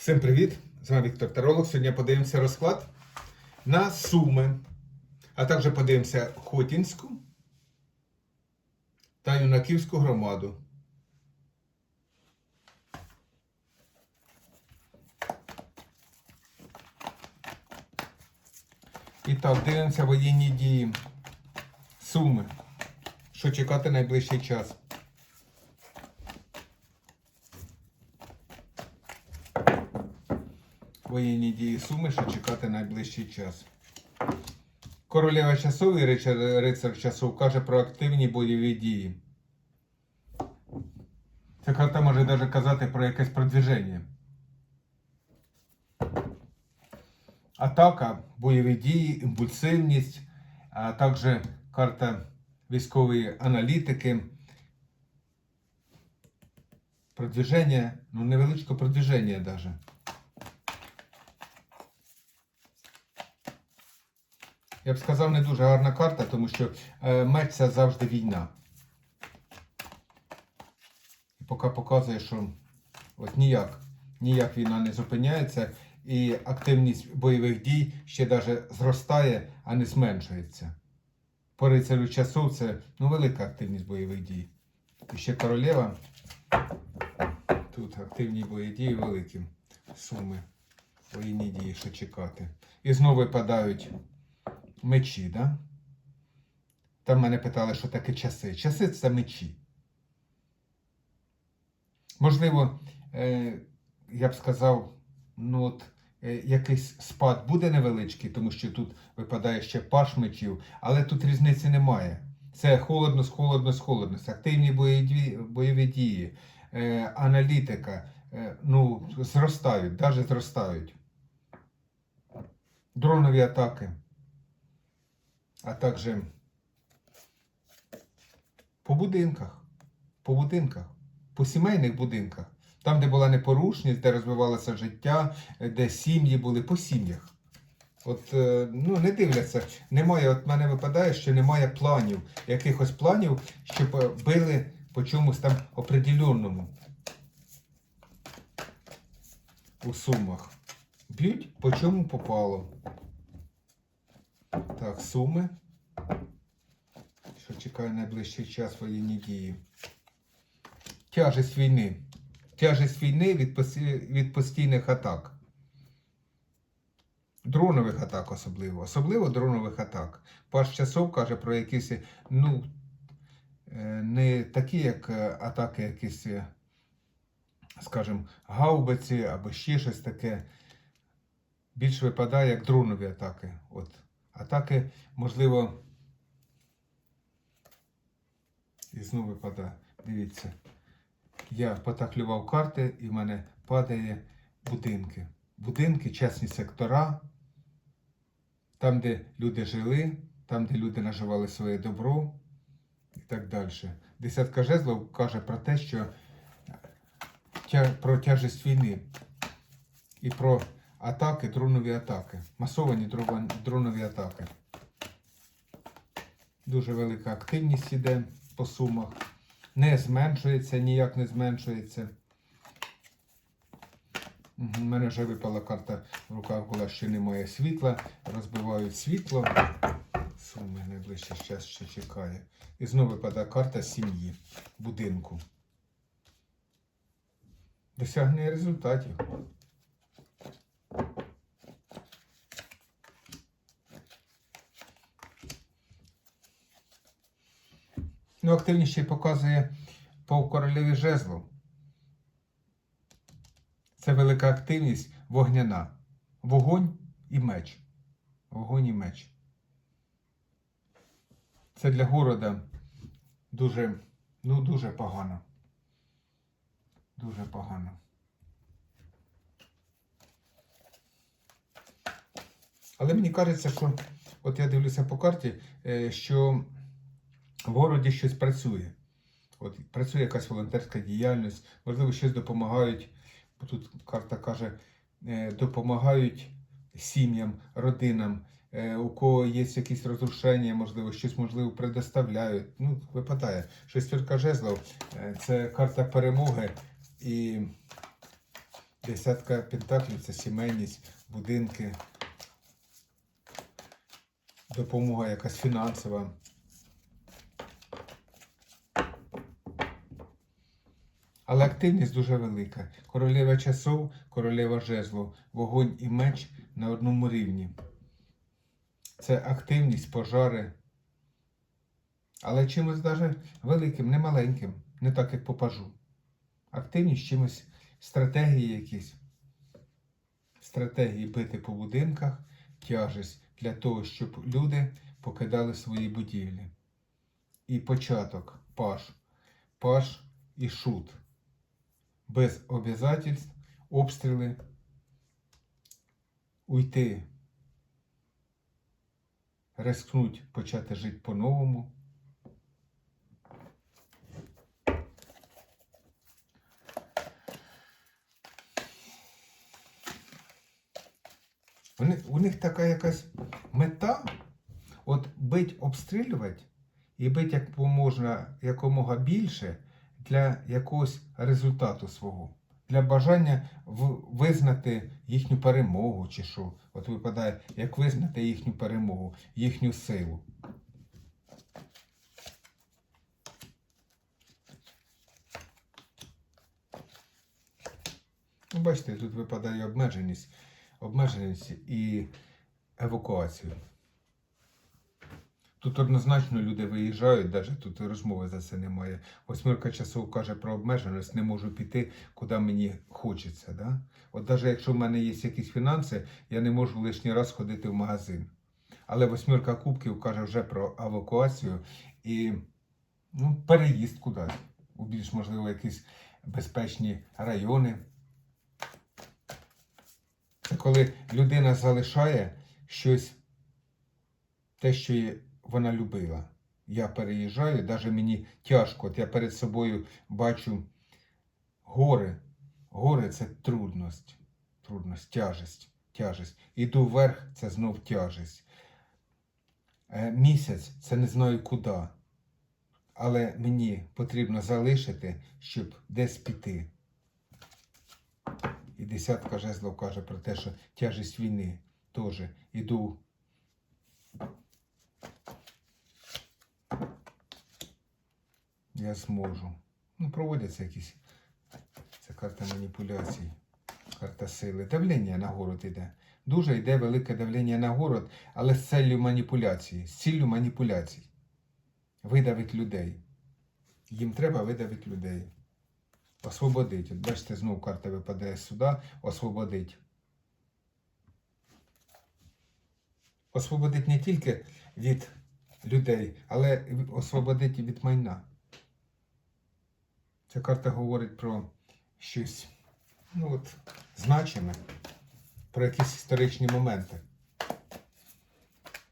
Всім привіт! З вами Віктор Таролог. Сьогодні подивимося розклад на Суми, а також подивимося Хотінську та Юнаківську громаду. І так, дивимося воєнні дії Суми. Що чекати найближчий час. Воєнні дії Суми, що чекати найближчий час. Королева часов і рицар, часов каже про активні бойові дії. Ця карта може навіть казати про якесь продвіження. Атака, бойові дії, імпульсивність, а також карта військової аналітики. Продвіження, ну невеличке продвіження навіть. Я б сказав, не дуже гарна карта, тому що е, меч це завжди війна. І поки показує, що от ніяк, ніяк війна не зупиняється, і активність бойових дій ще навіть зростає, а не зменшується. По рицарю часу це ну, велика активність бойових дій. І ще королева. Тут активні бойові дії великі суми. Воєнні дії, що чекати. І знову випадають мечі, да? Там мене питали, що таке часи. Часи це мечі. Можливо, е, я б сказав, ну от е, якийсь спад буде невеличкий, тому що тут випадає ще паш мечів, але тут різниці немає. Це холодно, холодно, холодно. Активні бойові, дії, е, аналітика, ну, зростають, навіть зростають. Дронові атаки а також по будинках, по будинках, по сімейних будинках, там, де була непорушність, де розвивалося життя, де сім'ї були по сім'ях. От, е, ну, не дивляться, немає, от мене випадає, що немає планів, якихось планів, щоб е, били по чомусь там определенному у сумах. Б'ють по чому попало. Так, суми. Що чекає найближчий час воєнні дії. Тяжесть війни. Тяжесть війни від, посі- від постійних атак. Дронових атак особливо. Особливо дронових атак. Паш часов каже про якісь, ну, е, не такі, як е, атаки якісь, е, скажімо, гаубиці або ще щось таке. Більше випадає як дронові атаки. От. Атаки, можливо, і знову випадає. Дивіться. Я потаклював карти і в мене падає будинки. Будинки, чесні сектора, там, де люди жили, там, де люди наживали своє добро і так далі. Десятка жезлов каже про те, що про тяжесть війни і про атаки, дронові атаки. Масовані дронові атаки. Дуже велика активність іде по сумах. Не зменшується, ніяк не зменшується. У мене вже випала карта в руках була, що немає світла. Розбивають світло. Суми найближчий час ще чекає. І знову випадає карта сім'ї, будинку. Досягнення результатів. Ну, й показує по королеві жезлу. Це велика активність вогняна. Вогонь і меч. Вогонь і меч. Це для города дуже, ну, дуже погано. Дуже погано. Але мені кажеться, що от я дивлюся по карті, е, що в городі щось працює. От працює якась волонтерська діяльність, можливо, щось допомагають. Бо тут карта каже, е, допомагають сім'ям, родинам, е, у кого є якісь розрушення, можливо, щось можливо предоставляють. Ну, випадає. Шестерка жезлов е, це карта перемоги і Десятка пентаклів це сімейність, будинки, допомога якась фінансова. Але активність дуже велика. Королева часов, королева жезлов, вогонь і меч на одному рівні. Це активність, пожари. Але чимось даже великим, не маленьким, не так як по пажу. Активність чимось, стратегії якісь. Стратегії бити по будинках, тяжесть для того, щоб люди покидали свої будівлі. І початок паж. Паж і шут. Без обязательств, обстріли, уйти, рискнуть почати жити по-новому. Вони, у них така якась мета, от бить, обстрілювати і бить як можна якомога більше для якогось результату свого, для бажання визнати їхню перемогу, чи що. От випадає, як визнати їхню перемогу, їхню силу. Ну, бачите, тут випадає обмеженість, обмеженість і евакуацію. Тут однозначно люди виїжджають, навіть тут розмови за це немає. Восьмірка часов каже про обмеженість, не можу піти, куди мені хочеться. Да? От навіть якщо в мене є якісь фінанси, я не можу лишній раз ходити в магазин. Але восьмірка кубків каже вже про евакуацію і ну, переїзд кудись, у більш можливо якісь безпечні райони. Це коли людина залишає щось, те, що є- вона любила. Я переїжджаю, навіть мені тяжко. От я перед собою бачу гори. Гори це трудність, трудність, тяжесть, тяжесть. Іду вверх, це знов тяжесть. Е, Місяць це не знаю куди. Але мені потрібно залишити, щоб десь піти. І десятка жезлов каже про те, що тяжесть війни теж іду. Я зможу. Ну, проводяться якісь. Це карта маніпуляцій, карта сили. Давлення на город іде. Дуже йде велике давлення на город, але з целью маніпуляції, з ціллю маніпуляцій. Видавить людей. Їм треба видавити людей. Освободить. От бачите, знову карта випадає сюди. Освободить. Освободить не тільки від людей, але освободить від майна. Ця карта говорить про щось ну от, значиме, про якісь історичні моменти.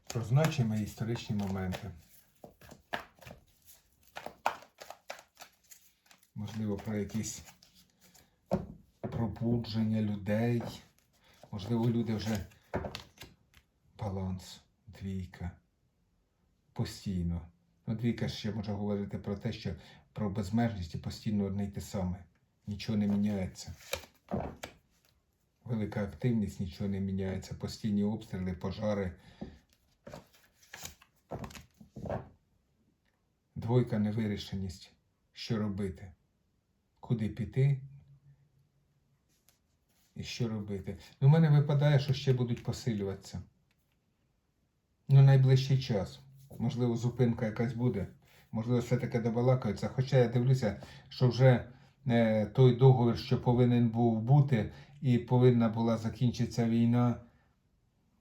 Про значимі історичні моменти. Можливо, про якісь пробудження людей. Можливо, люди вже баланс, двійка. Постійно. Ну, двійка ще може говорити про те, що про безмежність і постійно одне й те саме. Нічого не міняється. Велика активність, нічого не міняється. Постійні обстріли, пожари. Двойка невирішеність. Що робити? Куди піти? І що робити? Ну, в мене випадає, що ще будуть посилюватися. Ну, найближчий час. Можливо, зупинка якась буде. Можливо, все-таки добалакаються. Хоча я дивлюся, що вже е, той договір, що повинен був бути, і повинна була закінчитися війна,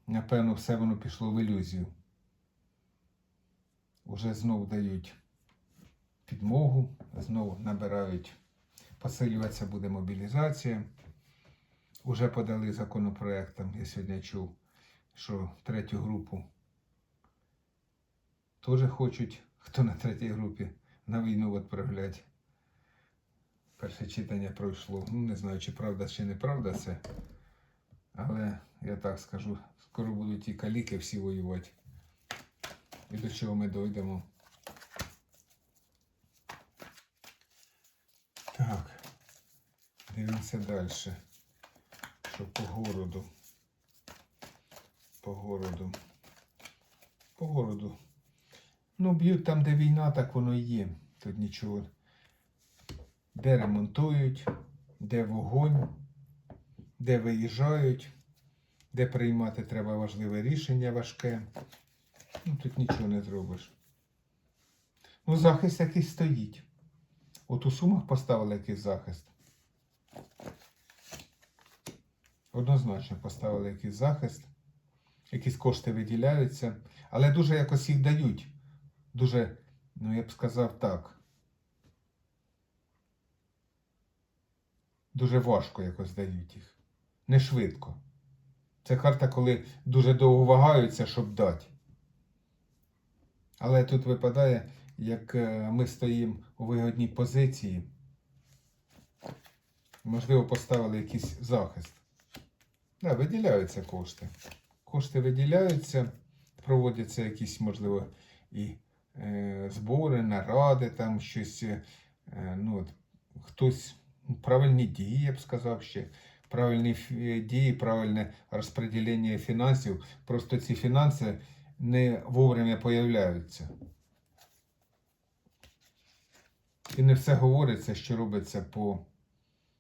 напевно, все воно пішло в ілюзію. Уже знов дають підмогу, знову набирають. Посилюватися буде мобілізація. Уже подали законопроектом, я сьогодні чув, що третю групу теж хочуть, хто на третій групі, на війну відправляти. Перше читання пройшло. Ну, не знаю, чи правда, чи неправда це. Але я так скажу, скоро будуть ті каліки всі воювати. І до чого ми дойдемо. Так. Дивимося далі. що по городу. По городу. По городу. Ну, б'ють там, де війна, так воно і є. Тут нічого. Де ремонтують, де вогонь, де виїжджають, де приймати треба важливе рішення важке. Ну, тут нічого не зробиш. Ну, захист якийсь стоїть. От у Сумах поставили якийсь захист. Однозначно поставили якийсь захист, якісь кошти виділяються, але дуже якось їх дають. Дуже, ну я б сказав так. Дуже важко якось дають їх. Не швидко. Це карта, коли дуже довго вагаються, щоб дати. Але тут випадає, як е, ми стоїмо у вигодній позиції. Можливо, поставили якийсь захист. Да, виділяються кошти. Кошти виділяються, проводяться якісь, можливо, і збори, наради, там щось, е, ну, хтось, ну, правильні дії, я б сказав ще. Правильні дії, правильне розподілення фінансів. Просто ці фінанси не вовремя появляються. І не все говориться, що робиться по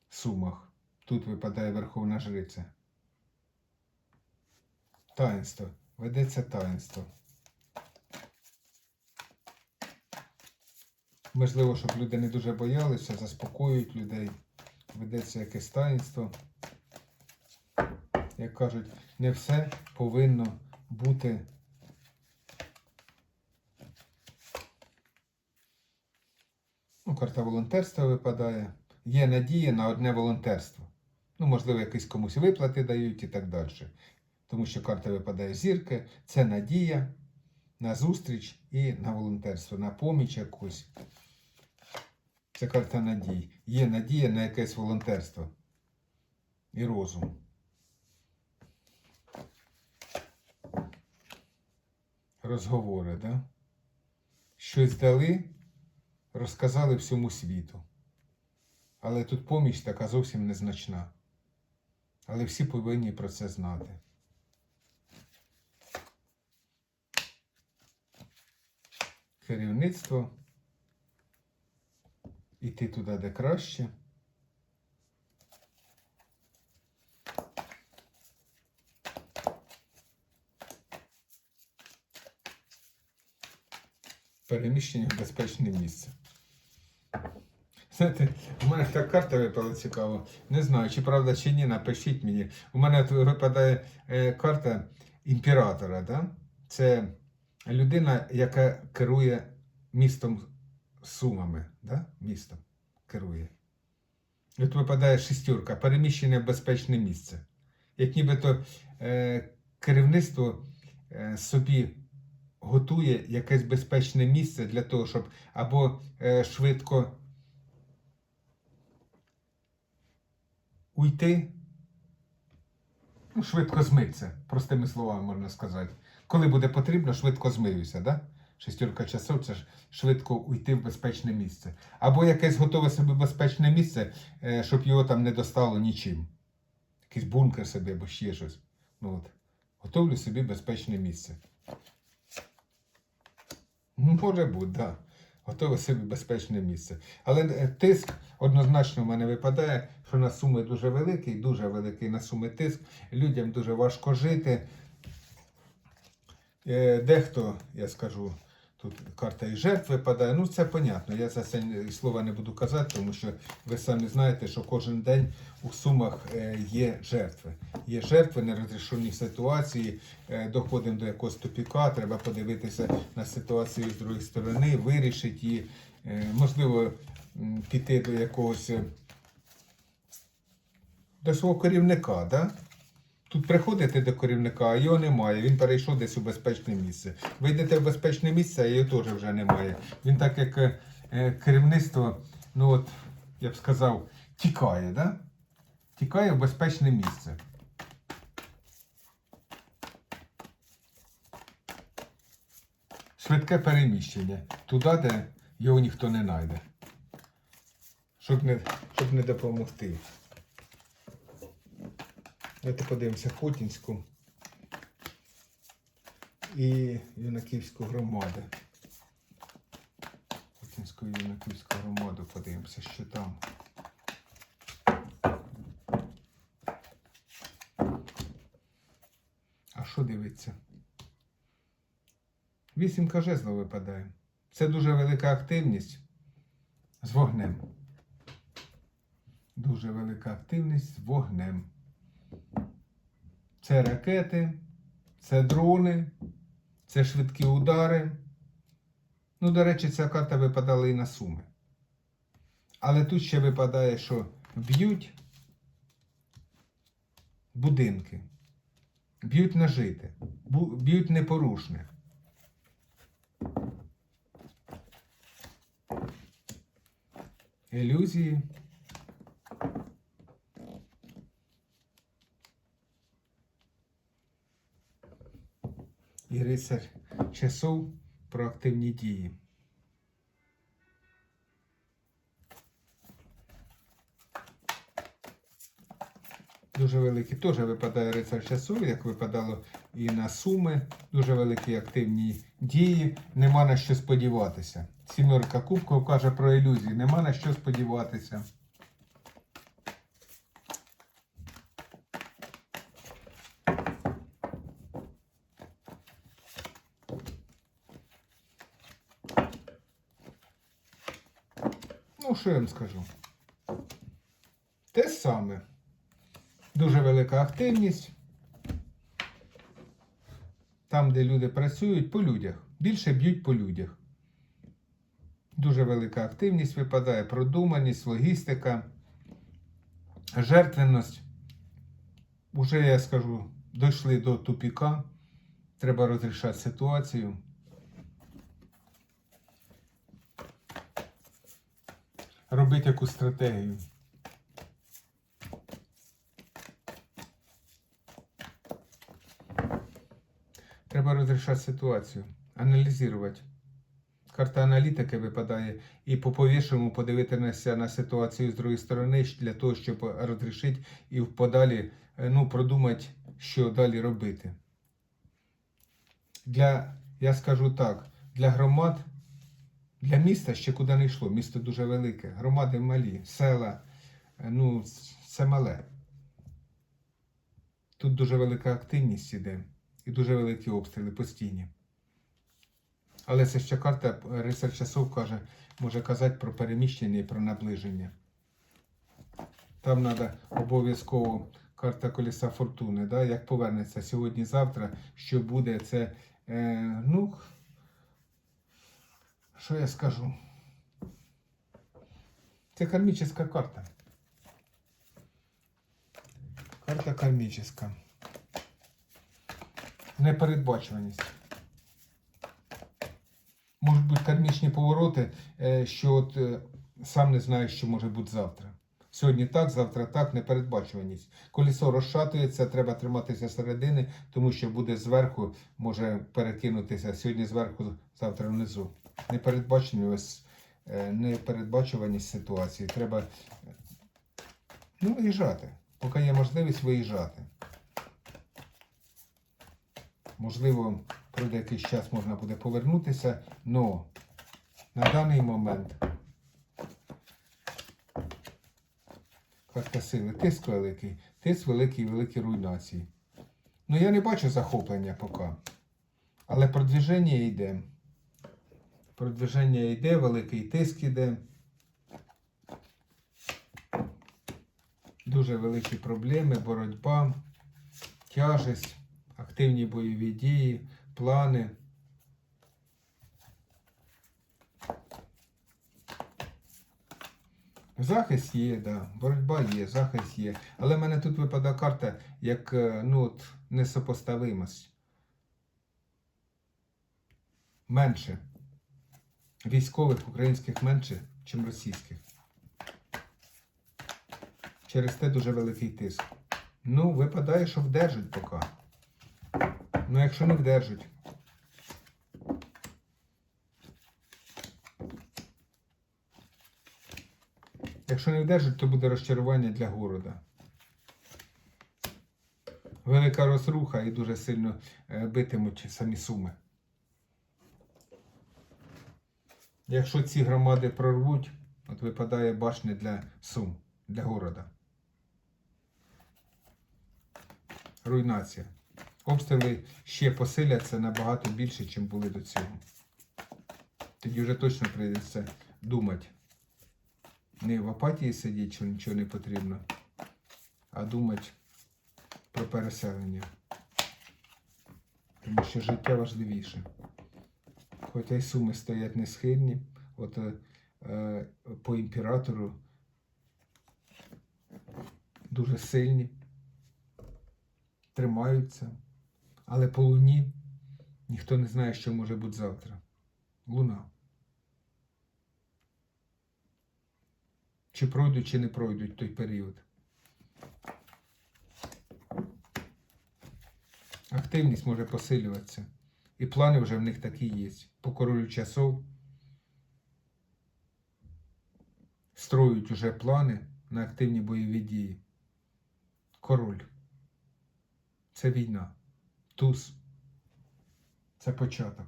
сумах. Тут випадає Верховна Жриця. Таїнство. Ведеться таїнство. Можливо, щоб люди не дуже боялися, заспокоюють людей. Ведеться якесь таїнство. Як кажуть, не все повинно бути. Ну, карта волонтерства випадає. Є надія на одне волонтерство. Ну, можливо, якісь комусь виплати дають і так далі. Тому що карта випадає зірки. Це надія на зустріч і на волонтерство, на поміч якусь. Це карта надій. Є надія на якесь волонтерство і розум. Розговори, да? Щось дали, розказали всьому світу. Але тут поміч така зовсім незначна. Але всі повинні про це знати. Керівництво. Іти туди, де краще. Переміщення в безпечне місце. Знаєте, у мене така карта випала цікаво. Не знаю, чи правда, чи ні, напишіть мені. У мене випадає е, карта імператора. Да? Це людина, яка керує містом Сумами. Да? Містом керує. І От випадає шістюрка, переміщення в безпечне місце. Як нібито е, керівництво е, собі готує якесь безпечне місце для того, щоб або е, швидко уйти, ну, швидко змитися, простими словами можна сказати. Коли буде потрібно, швидко змиюся, да? Шестерка часов це ж швидко уйти в безпечне місце. Або якесь готове собі безпечне місце, е, щоб його там не достало нічим. Якийсь бункер собі або ще щось. Ну, от. Готовлю собі безпечне місце. Може бути, так. Да. Готове собі безпечне місце. Але е, тиск однозначно в мене випадає, що на суми дуже великий, дуже великий на суми тиск. Людям дуже важко жити. Е, Дехто, я скажу, тут карта і жертв випадає. Ну, це понятно. Я за це слова не буду казати, тому що ви самі знаєте, що кожен день у сумах е, є жертви. Є жертви, нерозрішені ситуації, е, доходимо до якогось тупіка, треба подивитися на ситуацію з другої сторони, вирішити її. Е, Можливо, піти до якогось до свого керівника, да? Тут приходите до керівника, а його немає. Він перейшов десь у безпечне місце. Ви йдете в безпечне місце, а його теж вже немає. Він так як е, е, керівництво, ну от, я б сказав, тікає, да? Тікає в безпечне місце. Швидке переміщення. Туди, де його ніхто не знайде. Щоб не, щоб не допомогти. Давайте подивимося Хотінську і Юнаківську громаду. Хотінську і Юнаківську громаду подивимося, що там. А що дивиться? Вісімка жезлов випадає. Це дуже велика активність з вогнем. Дуже велика активність з вогнем. Це ракети, це дрони, це швидкі удари. Ну, до речі, ця карта випадала і на суми. Але тут ще випадає, що б'ють будинки, б'ють на жити, бу- б'ють непорушне. Ілюзії. І рицар часов про активні дії. Дуже великий теж випадає рицар часов, як випадало і на суми. Дуже великі активні дії. Нема на що сподіватися. Сімерка кубків каже про ілюзії. Нема на що сподіватися. Ну, що я вам скажу? Те саме. Дуже велика активність. Там, де люди працюють, по людях. Більше б'ють по людях. Дуже велика активність випадає, продуманість, логістика, жертвенність. Уже, я скажу, дійшли до тупіка. Треба розрішати ситуацію. Робити якусь стратегію. Треба розрішати ситуацію, аналізувати. Карта аналітики випадає і по повішому подивитися на ситуацію з другої сторони для того, щоб розрішити і подалі е, ну, продумати, що далі робити. Для, я скажу так, для громад, для міста ще куди не йшло. Місто дуже велике, громади малі, села, е, ну, це мале. Тут дуже велика активність іде і дуже великі обстріли постійні. Але це ще карта рицар часов каже, може казати про переміщення і про наближення. Там треба обов'язково карта коліса фортуни, да? як повернеться сьогодні-завтра, що буде це. Е, ну, що я скажу? Це кармічна карта. Карта кармічна. Непередбачуваність. Можуть бути кармічні повороти, що от е, сам не знаєш, що може бути завтра. Сьогодні так, завтра так, непередбачуваність. Колесо розшатується, треба триматися середини, тому що буде зверху, може перекинутися сьогодні зверху, завтра внизу. Непередбачуваність, е, непередбачуваність ситуації. Треба е, ну, виїжджати. Поки є можливість виїжджати. Можливо, пройде якийсь час можна буде повернутися, але на даний момент карта сили, тиск великий, тиск великий, великі руйнації. Ну я не бачу захоплення поки. Але продвіження йде. Продвіження йде, великий тиск йде. Дуже великі проблеми, боротьба, тяжесть, активні бойові дії, плани. Захист є, да. боротьба є, захист є. Але в мене тут випадає карта як е, ну, от, несопоставимость. Менше. Військових українських менше, ніж російських. Через те дуже великий тиск. Ну, випадає, що вдержать поки. Ну, якщо не вдержать. Якщо не вдержать, то буде розчарування для города. велика розруха і дуже сильно е, битимуть самі суми. Якщо ці громади прорвуть, от випадає башня для Сум, для города. Руйнація. Обстріли ще посиляться набагато більше, ніж були до цього. Тоді вже точно прийдеться думати. Не в апатії сидіти, що нічого не потрібно, а думати про переселення. Тому що життя важливіше. Хоча й суми стоять несхильні, от е, е, по імператору дуже сильні, тримаються, але по луні ніхто не знає, що може бути завтра. Луна. Чи пройдуть, чи не пройдуть той період. Активність може посилюватися. І плани вже в них такі є. По королю часов строють уже плани на активні бойові дії. Король. Це війна. Туз. Це початок.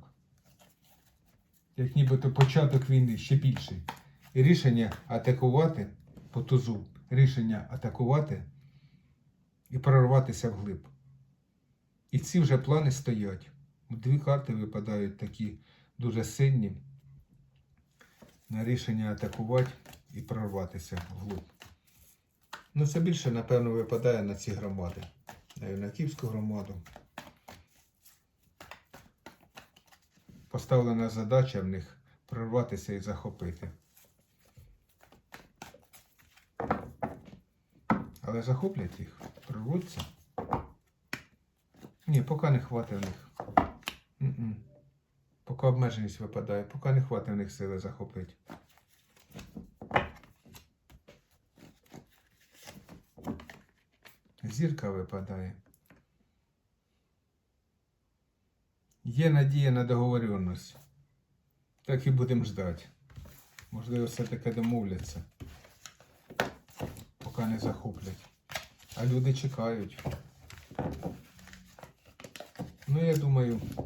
Як нібито початок війни ще більший. І рішення атакувати по тузу, рішення атакувати і прорватися вглиб. І ці вже плани стоять. Дві карти випадають такі дуже сильні на рішення атакувати і прорватися вглуб. Ну, це більше, напевно, випадає на ці громади. На Київську громаду. Поставлена задача в них прорватися і захопити. Але захоплять їх, прорвуться. Ні, поки не хватить в них. М-м. Поки обмеженість випадає, поки не хватить в них сили захопити. Зірка випадає. Є надія на договоренність. Так і будемо ждати. Можливо, все-таки домовляться, поки не захоплять. А люди чекають. Ну, я думаю, е,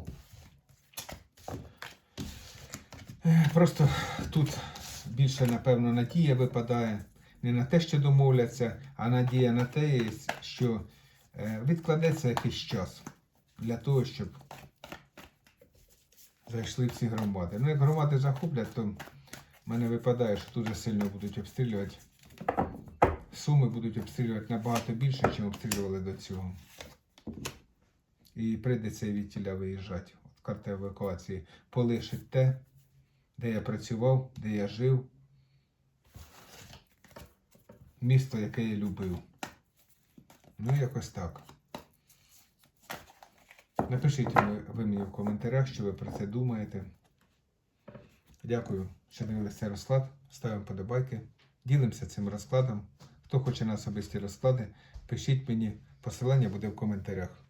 просто тут більше, напевно, надія випадає не на те, що домовляться, а надія на те, що е, відкладеться якийсь час для того, щоб зайшли всі громади. Ну, як громади захоплять, то в мене випадає, що дуже сильно будуть обстрілювати. Суми будуть обстрілювати набагато більше, ніж обстрілювали до цього. І прийдеться від тіля виїжджати. От карта евакуації. Полишить те, де я працював, де я жив. Місто, яке я любив. Ну, якось так. Напишіть ви, мені в коментарях, що ви про це думаєте. Дякую, що дивилися цей розклад. Ставимо подобайки. Ділимося цим розкладом. Хто хоче на особисті розклади, пишіть мені. Посилання буде в коментарях.